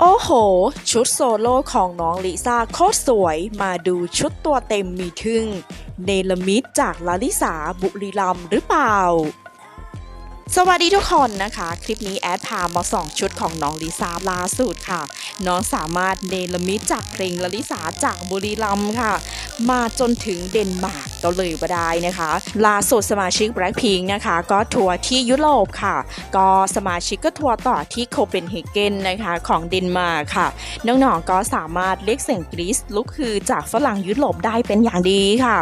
โอ้โห ชุดโซโล่ของน้องลิซ่าโคตรสวยมาดูชุดตัวเต็มมีทึ่ง เนลมิดจากลาลิสาบุรีรัมหรือเปล่า สวัสดีทุกคนนะคะ คลิปนี้แอดพามาสองชุดของน้องลิซ่าล่าสุดค่ะ น้องสามารถเนลมิดจากเพลงลลิสาจากบุรีรัมค่ะ มาจนถึงเดนมาร์กก็เลยว่าได้นะคะล่าสุดสมาชิก Blackpink นะคะ ก็ทัวร์ที่ยุโรปค่ะ ก็สมาชิกก็ทัวร์ต่อที่โคเปนเฮเกนนะคะของเดนมาร์กค่ะน้องๆก็สามารถเรียกเสียงกรีซลุกคือจากฝรั่งยุโรปได้เป็นอย่างดีค่ะ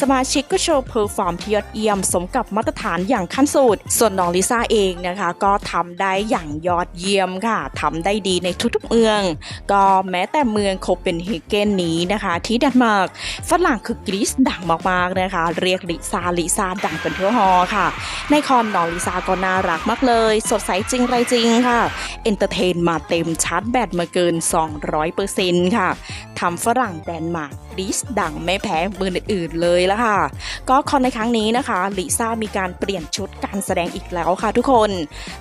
สมาชิกก็โชว์เพอร์ฟอร์มที่ยอดเยี่ยมสมกับมาตรฐานอย่างขั้นสุดส่วนน้องลิซ่าเองนะคะ ก็ทำได้อย่างยอดเยี่ยมค่ะทำได้ดีในทุกๆเมือง ก็แม้แต่เมืองโคเปนเฮเกนนี้นะคะ ที่เดนมาร์กฝรั่งคือกรีซดังมากๆนะคะ เรียกลิซาลิซาดังกันทั่วฮอค่ะ ในคอนน้องลิซาก็น่ารักมากเลย สดใสจริงไรจริงค่ะเอนเตอร์เทนมาเต็มชาร์จแบตมาเกิน 200%ค่ะทำฝรั่งแดนมาร์ก กรีซดังไม่แพ้เมืองอื่นๆเลยละค่ะ ก็คอนในครั้งนี้นะคะลิซ่ามีการเปลี่ยนชุดการแสดงอีกแล้วค่ะทุกคน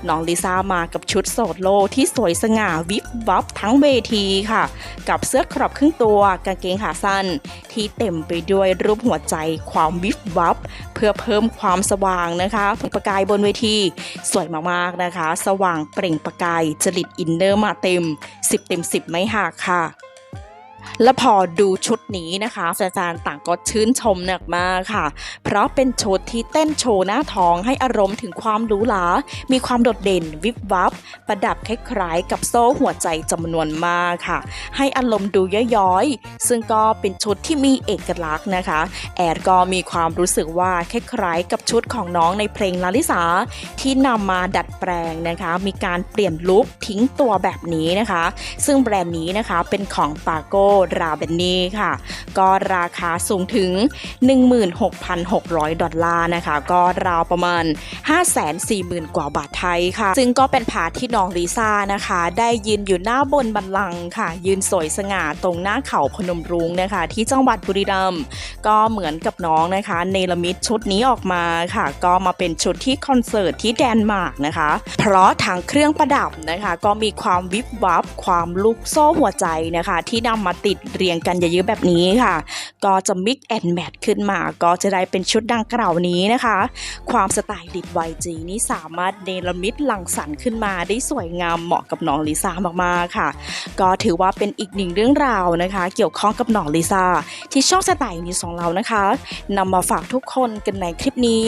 น้องลิซ่ามากับชุดโซโลที่สวยสง่าวิบวับทั้งเวทีค่ะ กับเสื้อครอบครึ่งตัวกางเกงขาสั้น ที่เต็มไปด้วยรูปหัวใจความวิบวับ เพื่อเพิ่มความสว่างนะคะประกายบนเวที สวยมากๆนะคะ สว่างเปล่งประกายจริตอินเนอร์มาเต็ม 10 เต็ม 10 ไม่หักค่ะ และพอดูชุดนี้นะคะแฟนๆต่างก็ชื่นชมหนักมากค่ะ เพราะเป็นชุดที่เต้นโชว์หน้าท้องให้อารมณ์ถึงความหรูหรา มีความโดดเด่นวิบวับ ประดับคล้ายๆกับโซ่หัวใจจำนวนมากค่ะ ให้อารมณ์ดูย้อยๆ ซึ่งก็เป็นชุดที่มีเอกลักษณ์นะคะ แอดก็มีความรู้สึกว่าคล้ายๆกับชุดของน้องในเพลงลาลิสาที่นำมาดัดแปลงนะคะ มีการเปลี่ยนลุคทิ้งตัวแบบนี้นะคะ ซึ่งแบรนด์นี้นะคะเป็นของปาโก้ราเบนนี่ค่ะ ก็ราคาสูงถึง 16,600 ดอลลาร์นะคะ ก็ราวประมาณ 540,000 กว่าบาทไทยค่ะ ซึ่งก็เป็นผาที่น้องลิซ่านะคะ ได้ยืนอยู่หน้าบนบันลังค่ะ ยืนสวยสง่าตรงหน้าเขาพนมรุ้งนะคะ ที่จังหวัดบุรีรัมย์ก็เหมือนกับน้องนะคะเนลมิดชุดนี้ออกมาค่ะ ก็มาเป็นชุดที่คอนเสิร์ตที่แดนมาร์กนะคะ เพราะทางเครื่องประดับนะคะ ก็มีความวิบวับความลูกโซ่หัวใจนะคะ ที่นำมาติดเรียงกันเยอะๆแบบนี้ค่ะ ก็จะมิกแอนแมทขึ้นมา ก็จะได้เป็นชุดดังกล่าวนี้นะคะ ความสไตล์ลิด YG นี่สามารถเนรมิตหลังสรรค์ขึ้นมาได้สวยงามเหมาะกับน้องลิซ่ามากๆค่ะ ก็ถือว่าเป็นอีกหนึ่งเรื่องราวนะคะ เกี่ยวข้องกับน้องลิซ่าที่ช่องสไตล์นี้ของเรานะคะนำมาฝากทุกคนกันในคลิปนี้